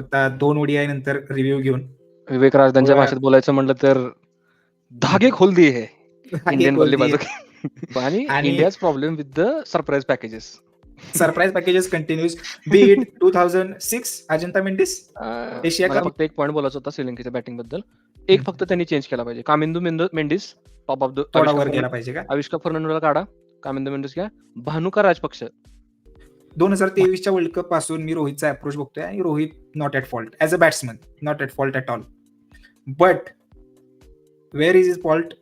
आता दोन ओडीआय नंतर रिव्ह्यू घेऊन. विवेक राजदानच्या थोडा- भाषेत बोलायचं म्हटलं तर धागे खोल दिए है इंडियन. बल्लेबाजों आणि India's problem with the surprise packages surprise packages continues be it two thousand six Ajantha Mendis Asia cup- फक्त एक पॉईंट बोलायचं होता श्रीलंकेच्या बॅटिंगबद्दल. एक. फक्त त्यांनी चेंज केला पाहिजे. कामिंदू मेंदो मेंडिस टॉप ऑफ द थोडा वर गेला पाहिजे का? आविष्का फर्नांडोला काढा. कामिंदू मेंडिस घ्या. भानुका राजपक्ष दोन हजार तेवीसच्या वर्ल्ड कपपासून मी रोहितचा अप्रोच बघतोय आणि Rohit not at fault as a batsman not at fault at all but where is is fault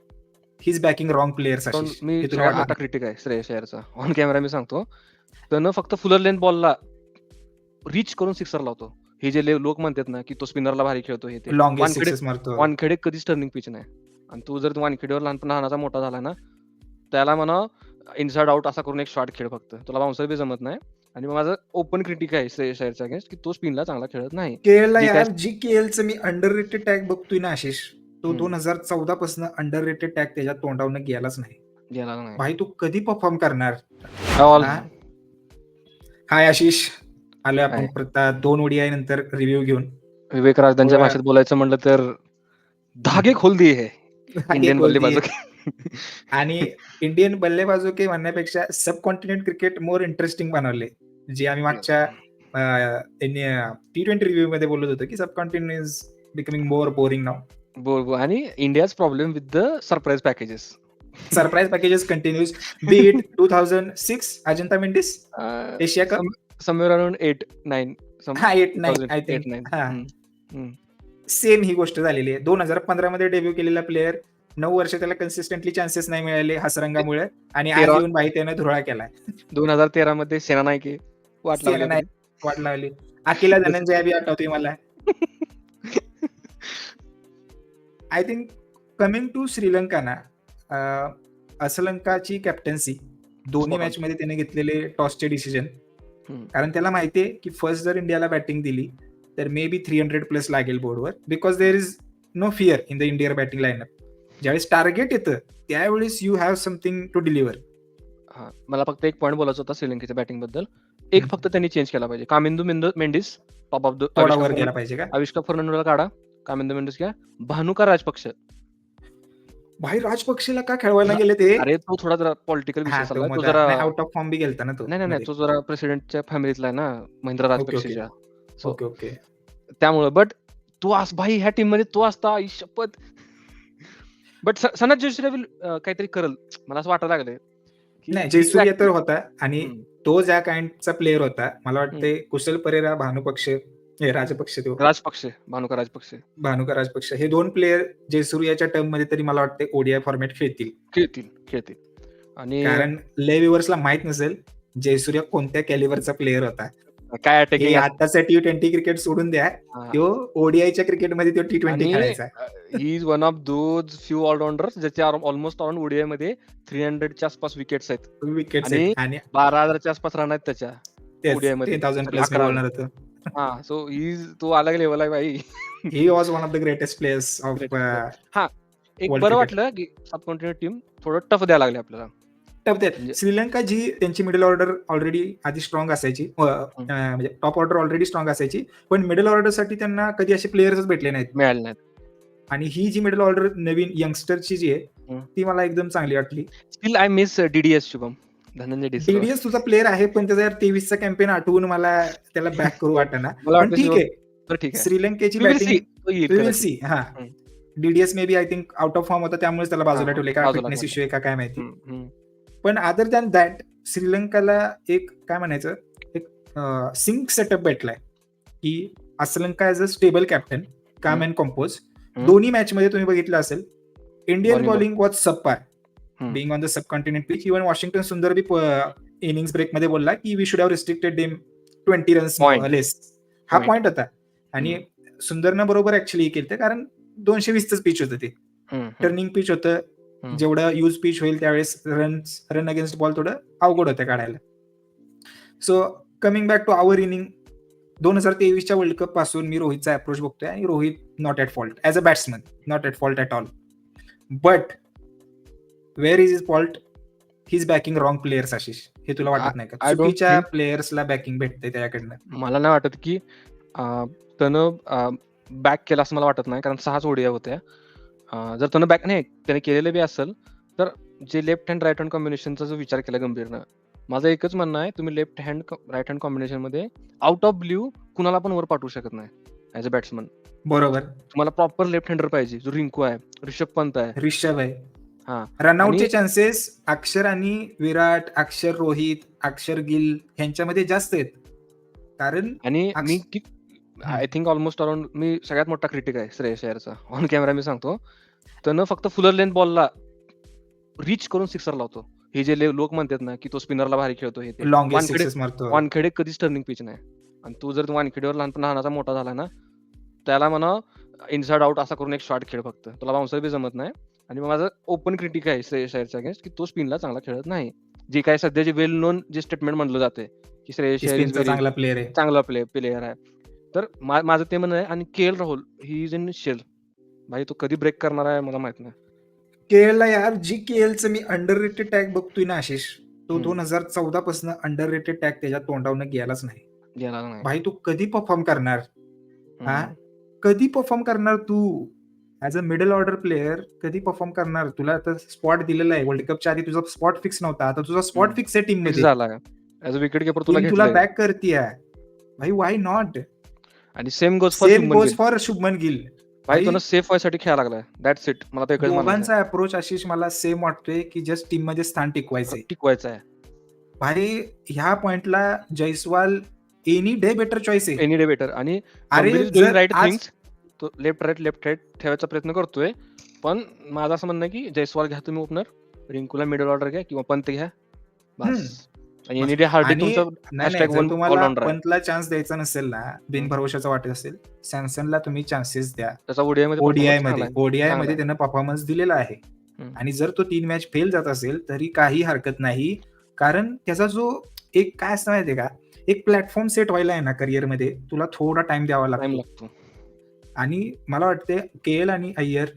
his backing wrong players पण मी क्रिटिक आहे श्रेयस अय्यरचा. ऑन कॅमेरा मी सांगतो. त्यानं फक्त फुलर लेंथ बॉलला रिच करून सिक्सर लावतो. हे जे लोक म्हणतात ना की तो स्पिनरला भारी खेळतो हे वानखेडे कधीच टर्निंग पिच नाही. आणि तू जर वानखेडेवर लहानपण लहानाचा मोठा झाला ना त्याला म्हणा इनसाइड आउट असा करून एक शॉट खेळ फक्त. तुला बाउन्सर बी जमत नाही. आणि माझं ओपन क्रिटिक आहे श्रेयस अय्यरच्या अगेन्स्ट की तो स्पिनला चांगला खेळत नाही. केएलला यार जी केएलचं मी अंडर रेटेड टॅग बघतोय ना आशिष तो. दोन हजार चौदा पासून अंडर रेटेड टॅग त्याच्या तोंडावरून गेलाच नाही. गेला नाही. भाई तू कधी परफॉर्म करणार? हा? हाय आशिष. आलोय आपण दोन ओडीआय नंतर रिव्ह्यू घेऊन. विवेक राजदानच्या थोडा- भाषेत बोलायचं म्हटलं तर धागे खोल दिए है इंडियन बोलतीये. बल्लेबाजों आणि इंडियन बल्लेबाजो के म्हणण्यापेक्षा subcontinent cricket more interesting बनवले. जे आम्ही मागच्या टी ट्वेंटी रिव्ह्यू मध्ये बोलत होतो की subcontinent is becoming more boring नाव बोल बोल. आणि India's problem with the surprise packages surprise packages continues be it two thousand six Ajantha Mendis Asia cup somewhere around eight nine हा एट नाईन आय थिंक हा. Same ही गोष्ट झालेली आहे. दोन हजार पंधरा मध्ये डेब्यू केलेला प्लेअर नऊ वर्ष त्याला कन्सिस्टंटली चान्सेस नाही मिळाले हसरंगामुळे आणि आज येऊन त्यानं धुळा केलाय दोन हजार तेरा मध्ये सेना नायके वाट नायके. वाट लावली अकिला धनंजय बी आठवतोय मला I think coming to Sri Lanka ना असलंकाची कॅप्टन्सी दोन्ही. मॅच मध्ये त्याने घेतलेले टॉसचे डिसिजन. कारण त्याला माहितीये की फर्स्ट जर इंडियाला बॅटिंग दिली तर may be three hundred plus लागेल बोर्डवर because there is no fear in the Indian batting lineup ज्यावेळेस टार्गेट येतं त्यावेळेस you have something to deliver हा मला फक्त एक पॉईंट बोलायचा होता श्रीलंकेच्या बॅटिंगबद्दल. एक. फक्त त्यांनी चेंज केला पाहिजे. कामिंदू मेंदो मेंडिस टॉप ऑफ वर गेला पाहिजे का? आविष्का फर्नांडोला काढा. कामिंदू मेंडिस घ्या. भानुका राजपक्ष. भाई राजपक्षेला का खेळवायला गेले ते? अरे तो थोडा जरा पॉलिटिकल विषय तो आउट जरा ऑफ फॉर्म बी गेलता ना तो. नाही नाही तो जरा प्रेसिडेंटच्या फॅमिलीतला आहे ना महिंद्रा. राजपक्षेच्या. Okay okay. त्यामुळे बट तू अस भाई ह्या टीममध्ये तो असता शपथ. बट सनत विल काहीतरी करल. मला असं वाटायला लागलंय. नाही जयसूर्या तर होता आणि. तो ज्या काइंडचा प्लेअर होता मला वाटते कुशल परेरा भानुपक्ष हे राजपक्ष तो. राजपक्ष भानुका राजपक्ष भानुका राजपक्ष हे दोन प्लेअर जयसूर्याच्या टर्ममध्ये तरी मला वाटते ओडीआय फॉर्मॅट खेळतील. खेळतील खेळतील. आणि कारण ले विवर्सला माहीत नसेल जयसूर्या कोणत्या कॅलिबरचा प्लेअर होता. काय हे अटॅकिंग आताचा टी ट्वेंटी क्रिकेट सोडून द्या. तो ओडीआयच्या क्रिकेटमध्ये तो टी ट्वेंटी खेळायचा. He is one of those few allrounder ज्याचे ऑलमोस्ट ऑन ओडीआयमध्ये थ्री हंड्रेडच्या आसपास विकेट्स आहेत. विकेट आणि- बारा हजारच्या आसपास रन आहेत त्याच्या ODI मध्ये. थाउजंड प्लस होतं. हा सो ही तो अलग लेवल आहे भाई. He was one of the greatest players of एक World बरं. वाटलं की सब कॉन्टिनेंट टीम थोडं टफ द्यायला लागले आपल्याला. म्हणजे- श्रीलंका जी त्यांची मिडल ऑर्डर ऑलरेडी आधी स्ट्रॉंग असायची म्हणजे टॉप ऑर्डर ऑलरेडी स्ट्रॉंग असायची पण मिडल ऑर्डरसाठी त्यांना कधी असे प्लेयर्सच भेटले नाहीत. मिळाले नाहीत. आणि ही जी मिडल ऑर्डर नवीन यंगस्टरची जी आहे. ती मला एकदम चांगली वाटली. Still I miss DDS Shubham. TDS तुझा प्लेअर आहे पण त्याचा तेवीसचा कॅम्पेन आठवून मला त्याला बॅक करू पण वाटतं ठीक आहे. बरं ठीक आहे. श्रीलंकेची बॅटिंग. सी हा. DDS may be I think out of form होता त्यामुळे त्याला बाजूला हा, ठेवले का फिटनेस. इश्यू आहे काय माहिती. पण अदर दॅन दॅट श्रीलंकाला एक काय म्हणायचं एक सिंक सेटअप भेटलाय की Asalanka as a stable captain calm. And composed. दोन्ही मॅच मध्ये तुम्ही बघितलं असेल Indian bowling was hmm. Being on the subcontinent pitch even Washington Sundar B innings ब्रेकमध्ये बोलला की we should have restricted them twenty runs. Less हा. Point होता आणि सुंदरनं बरोबर ऍक्च्युली केलं कारण दोनशे वीसच पिच होतं ते. टर्निंग पिच होतं. जेवढं यूज पिच होईल त्यावेळेस रन रन अगेन्स्ट बॉल थोडं अवघड होतं काढायला. So coming back to our inning दोन हजार तेवीसच्या वर्ल्ड कपपासून मी रोहितचा अप्रोच बघतोय आणि Rohit not at fault as a batsman not at fault at all but where is is fault his backing wrong players Ashish हे तुला वाटत नाही का? चुकीच्या प्लेयर्सला बॅकिंग भेटते त्याच्याकडनं. मला नाही वाटत की त्यानं बॅक केला असं मला वाटत नाही कारण सहाच ओडिया होत्या. अं, जर त्यानं बॅक नाही त्याने केलेलं बी असेल तर जे लेफ्ट हँड राईट हँड कॉम्बिनेशनचा जो विचार केला गंभीरनं माझं एकच म्हणणं आहे तुम्ही लेफ्ट हँड राईट हँड कॉम्बिनेशनमध्ये आउट ऑफ ब्ल्यू कुणाला पण वर पाठवू शकत नाही ऍज अ बॅट्समन बरोबर. तुम्हाला प्रॉपर लेफ्ट हँडर पाहिजे जो रिंकू आहे ऋषभ पंत आहे. रिषभ आहे. हा. रनआउटचे आणि- चान्सेस अक्षर आणि विराट अक्षर रोहित अक्षर गिल ह्यांच्यामध्ये जास्त आहेत. कारण आणि अक्ष- मी की आय थिंक ऑलमोस्ट अराउंड मी सगळ्यात मोठा क्रिटिक आहे श्रेयस अय्यरचा. ऑन कॅमेरा मी सांगतो. त्यानं फक्त फुलर लेंथ बॉलला रिच करून सिक्सर लावतो हे जे लोक म्हणतात ना की तो स्पिनरला भारी खेळतो हे वानखेडे कधीच टर्निंग पिच नाही. आणि तू जर वानखेडेवर लहानपण लहानाचा मोठा झाला ना त्याला म्हणा इनसाइड आउट असा करून एक शॉट खेळ फक्त. तुला बाउन्सर बी जमत नाही. आणि मग माझं ओपन क्रिटिक आहे श्रेयस अय्यरच्या अगेन्स्ट की तो स्पिनला चांगला खेळत नाही. जे काय सध्या जे वेल नोन जे स्टेटमेंट म्हणलं जाते की श्रेयस अय्यर चांगला प्लेअर आहे. चांगला प्ले प्लेयर आहे. तर माझं ते म्हणणं आहे आणि K L Rahul he is in shell भाई तो कधी ब्रेक करणार आहे मला माहीत नाही. केएलला यार जी केएलचं मी अंडर रेटेड टॅग बघतोय ना आशिष तो. दोन हजार चौदा पासून अंडर रेटेड टॅग त्याच्या तोंडावनं गेलाच नाही. गेला नाही. भाई तू कधी परफॉर्म करणार? हा? कधी परफॉर्म करणार तू? As a middle order player कधी परफॉर्म करणार? तुला आता स्पॉट दिलेला आहे वर्ल्ड कपच्या आधी तुझा स्पॉट फिक्स नव्हता आता तुझा स्पॉट. फिक्स आहे टीममध्ये. झाला. ऍज अ विकेट किपर तुला. बॅक करते भाई वाय नॉट आणि same goes for same goes for Shubman Gill भाई तुला सेफ व्हायसाठी खेळायला लागलाय. दॅट्स इट मला ते दोघांचा अप्रोच आशिष मला सेम वाटतोय की जस्ट टीममध्ये स्थान टिकवायचंय. आहे. टिकवायचं आहे भाई ह्या पॉइंटला Jaiswal any day better choice आहे. एनी डे बेटर आणि राईट थिंग्स तो लेफ्ट राईट लेफ्ट राईट ठेवायचा प्रयत्न करतोय. पण माझं असं म्हणणं की जयस्वाल घ्या तुम्ही ओपनर रिंकूला मिडल ऑर्डर घ्या किंवा पंत घ्या. बस. तुम्हाला. पंतला चान्स द्यायचा नसेल ना बिनभरवशाचा वाटत असेल सॅमसनला तुम्ही चान्सेस द्या. त्याचा ओडीआयमध्ये ओडीआयमध्ये. त्यानं परफॉर्मन्स दिलेला आहे. आणि जर तो तीन मॅच फेल जात असेल तरी काही हरकत नाही. कारण त्याचा जो एक काय असतं माहितीये का? एक प्लॅटफॉर्म सेट व्हायला आहे ना करिअरमध्ये तुला थोडा टाइम द्यावा लागतो. आणि मला वाटते के एल आणि Iyer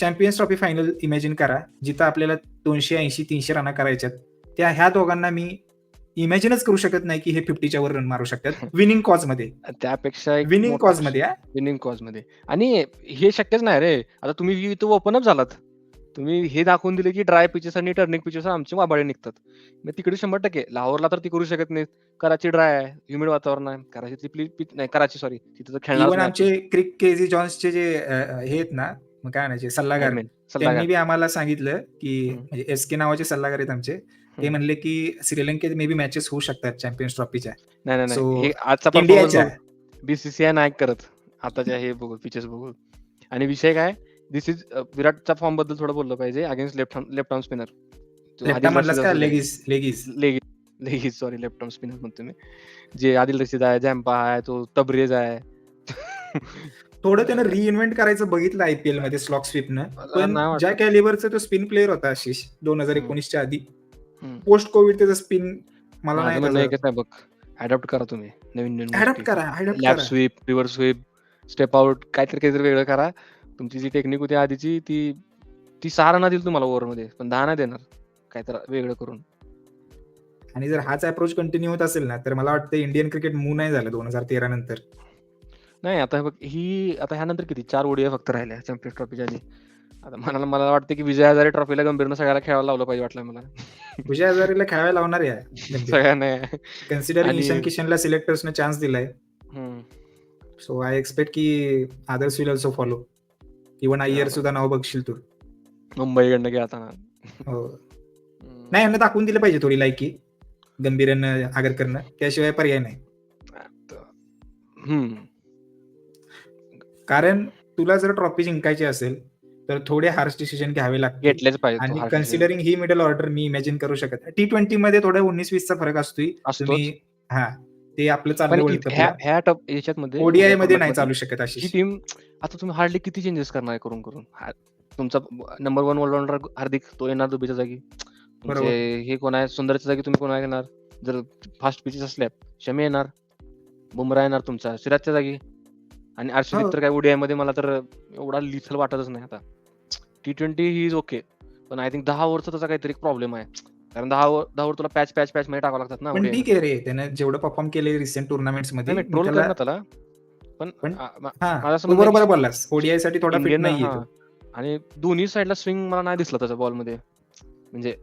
Champions Trophy final imagine करा जिथं आपल्याला दोनशे ऐंशी तीनशे रना करायच्यात. त्या ह्या दोघांना मी इमॅजिनच करू शकत नाही की हे फिफ्टीच्या वर रन मारू शकतात. विनिंग कॉजमध्ये. त्यापेक्षा विनिंग कॉजमध्ये हा. विनिंग कॉजमध्ये. आणि हे शक्यच नाही रे. आता तुम्ही ओपन अप झालात. तुम्ही हे दाखवून दिले की ड्राय पिचेस आणि टर्निंग पिचेस आमचे वाबाळे निघतात. मग तिकडे शंभर टक्के. लाहोरला तर ती करू शकत नाहीत. कराची ड्राय आहे ह्युमिड वातावरण आहे. कराची पिच नाही कराची सॉरी तिथं खेळणार आमचे क्रिक केझी जॉन्सचे जे हे आहेत ना मग काय म्हणायचे सल्लागार. त्यांनी बी आम्हाला सांगितलं की. म्हणजे एस के नावाचे सल्लागार आहेत आमचे. ते. म्हणले की श्रीलंकेत मे बी मॅचेस होऊ शकतात चॅम्पियन्स ट्रॉफीच्या नाही नाही हे आजचा इंडियाच्या बीसीसीआय नाही करत. आताच्या हे बघू पिचेस बघू. आणि विषय काय? दिस इज विराटच्या फॉर्मबद्दल थोडं बोललं पाहिजे against left left arm spinner left म्हणलास का? लेगीस लेगीस लेगी लेगी सॉरी लेफ्ट आर्म स्पिनर म्हणतो मी. जे आदिल रशीद आहे जॅम्पा आहे तो तबरेज आहे. थोडं त्यानं रिइन्व्हेंट करायचं बघितलं आयपीएलमध्ये स्लॉक स्वीपनं पण. ज्या कॅलिबरचा तो स्पिन प्लेअर होता आशिष दोन हजार. एकोणीसच्या आधी. पोस्ट कोविड त्याचा स्पिन मला नाही बघ अडॉप्ट करा तुम्ही नवीन नवीन करा करा. Sweep reverse sweep step out काहीतरी काहीतरी वेगळं करा. तुमची जी टेक्निक होती आधीची ती ती सहा रना देईल तुम्हाला ओव्हरमध्ये पण दहा नाही देणार. काहीतरी वेगळं करून. आणि जर हाच अप्रोच कंटिन्यू होत असेल ना तर मला वाटतं इंडियन क्रिकेट मूव नाही झालं दोन हजार तेरा नंतर. नाही आता बघ ही आता ह्यानंतर किती? चार ओडीआय फक्त राहिल्या चॅम्पियन्स ट्रॉफीच्या आधी. आता मला मला वाटतं की विजय हजारे ट्रॉफीला गंभीरनं सगळ्याला खेळायला लावलं पाहिजे वाटलं मला. विजय हजारेला खेळायला लावणार आहे. सगळ्यांना कन्सिडरिंग आणि- ईशान किशनला सिलेक्टर्सने चान्स दिलाय. सो आय एक्सपेक्ट की others will also follow even Iyer. सुद्धा नाव बघशील तू. मुंबईकडनं खेळताना हो. हम्म. नाही यांना दाखवून दिलं पाहिजे थोडी लायकी गंभीरनं आगरकरनं. त्याशिवाय पर्याय नाही. कारण तुला जर ट्रॉफी जिंकायची असेल तर थोडे हार्श डिसिजन घ्यावे लागतील. घेतलेच पाहिजे आणि कन्सिडरिंग ही मिडल ऑर्डर मी इमॅजिन करू शकत टी ट्वेंटी मध्ये थोडा उन्नीस वीसचा फरक असतोय. असतोच. तुम्ही हा ते आपलं मध्ये ओडीआयमध्ये नाही चालू शकत अशी टीम आता तुम्ही हार्डली किती चेंजेस करणार करून करून? तुमचा नंबर वन ऑलराऊंडर हार्दिक तो येणार दुबईच्या जागी. हे कोण आहे? सुंदरच्या जागी तुम्ही कोण घेणार? जर फास्ट पिचेस असल्या शमी येणार बुमरा येणार तुमचा सिराजच्या जागी. आणि अर्शदीप हो. तर काय ओडीआयमध्ये मला तर एवढा लिथल वाटतच नाही आता. T twenty he is okay पण आय थिंक दहा ओव्हरचा त्याचा काहीतरी प्रॉब्लेम आहे. कारण दहा ओव्हर दहा ओव्हर तुला पॅच पॅच पॅच मध्ये टाकावं लागतात ना. ठीक आहे रे त्यानं जेवढं परफॉर्म केले रिसेंट टुर्नामेंट्समध्ये ट्रोल कर त्याला- पण पण- आ- मा- माझं असं तू म्हणणं आहे बरोबर बोललास. ओडीआयसाठी थोडा फिट नाही. आणि दोन्ही साईडला स्विंग मला नाही दिसला त्याच्या बॉलमध्ये म्हणजे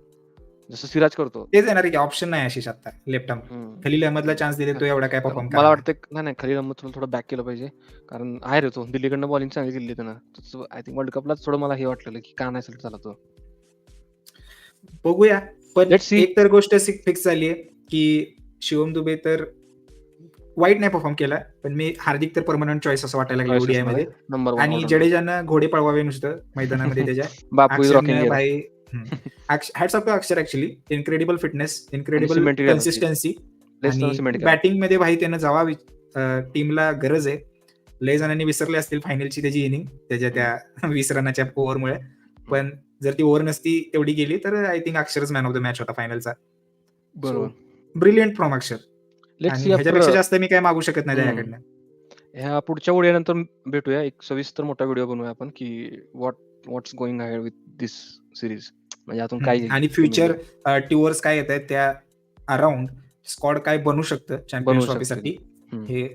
जसं सिराज करतो. तेच येणार की ऑप्शन नाही आशिष आता लेफ्ट आर्म हम्म. खलील अहमदला चान्स दिले तो एवढा काय परफॉर्म मला वाटतं नाही नाही खलील अहमद थोडं थोडं बॅक केलं पाहिजे. कारण आहे रे तो दिल्लीकडनं बॉलिंग चांगली केली त्यानं. आय थिंक वर्ल्ड कपलाच थोडं मला हे वाटलेलं की का नाही सिलेक्ट झाला तो. बघूया. पण Let's see. एक तर गोष्ट फिक्स झाली आहे की शिवम दुबे तर वाईट नाही परफॉर्म केला पण मी हार्दिक तर परमनंट चॉईस असं वाटायला लागलं ओडीआयमध्ये. नंबर आणि जडेजानं घोडे पळवावे नुसतं मैदानामध्ये त्याच्या. बापू इज अक्षरने रॉकिंग भाई hats off Axar actually incredible fitness incredible consistency बॅटिंगमध्ये भाई त्यानं जावा टीमला गरज आहे. लय जणांनी विसरले असतील फायनलची त्याची इनिंग त्याच्या त्या वीस रनाच्या ओव्हरमुळे पण जर ती ओव्हर नसती तेवढी गेली तर आय थिंक अक्षरच मॅन ऑफ द मॅच होता फायनलचा बरोबर. ब्रिलियंट फ्रॉम अक्षर लेट्स आणि सी ह्याच्यापेक्षा जास्त मी काय मागू शकत नाही. त्याच्याकडनं. ह्या पुढच्या व्हिडिओ भेटूया. एक सविस्तर मोठा व्हिडिओ बनवूया आपण की व्हॉट व्हॉट्स गोइंग आहे विथ दिस सिरीज म्हणजे यातून काय. आणि फ्युचर टूवर्स काय येत आहेत त्या अराउंड स्कॉड काय बनू शकतं चॅम्पियन्स बनवू ट्रॉफीसाठी. हे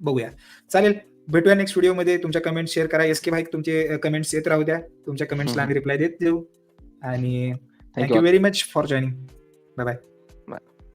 बघूया. चालेल भेटूया नेक्स्ट व्हिडिओमध्ये तुमच्या कमेंट शेअर करा. एस के भाई तुमचे कमेंट्स येत राहू द्या. तुमच्या कमेंट्सला. आम्ही रिप्लाय देत देऊ. आणि thank you thank you very much for joining bye bye